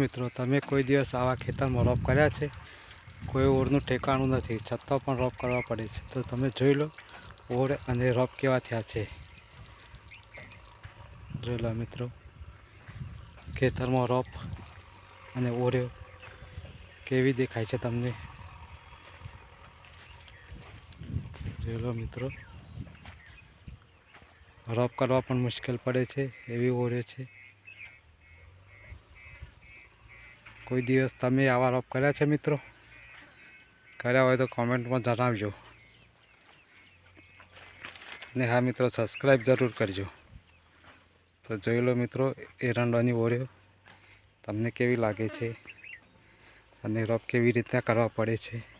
મિત્રો, તમે કોઈ દિવસ આવા ખેતરમાં રોપ કર્યા છે? કોઈ ઓળનું ઠેકાણું નથી, છતાં પણ રોપ કરવા પડે છે. તો તમે જોઈ લો ઓળ અને રોપ કેવા થયા છે. જોઈ લો મિત્રો, ખેતરમાં રોપ અને ઓળ્યો કેવી દેખાય છે તમને? જોઈ લો મિત્રો, રોપ કરવા પણ મુશ્કેલ પડે છે, એવી ઓળે છે. કોઈ દિવસ તમે આવા રોપ કર્યા છે મિત્રો? કર્યા હોય તો કોમેન્ટમાં જણાવજો. ને હા મિત્રો સબસ્ક્રાઈબ જરૂર કરજો. તો જોઈ લો મિત્રો એરંડોની ઓળીઓ તમને કેવી લાગે છે? અને રોપ કેવી રીતના કરવા પડે છે?